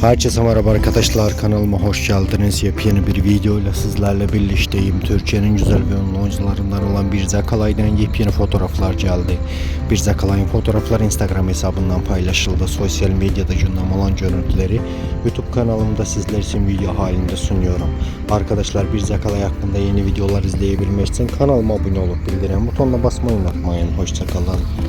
Herkese merhaba arkadaşlar kanalıma hoş geldiniz. Yepyeni bir video ile sizlerle birlikteyim. Türkiye'nin güzel ve ünlü oyuncularından olan bir Zakalay'dan yepyeni fotoğraflar geldi. Bir Zakalay'ın fotoğrafları Instagram hesabından paylaşıldı. Sosyal medyada gündem olan görüntüleri YouTube kanalımda sizler için video halinde sunuyorum. Arkadaşlar bir Zakalay hakkında yeni videolar izleyebilmek için kanalıma abone olup bildirim butonuna basmayı unutmayın. Hoşçakalın.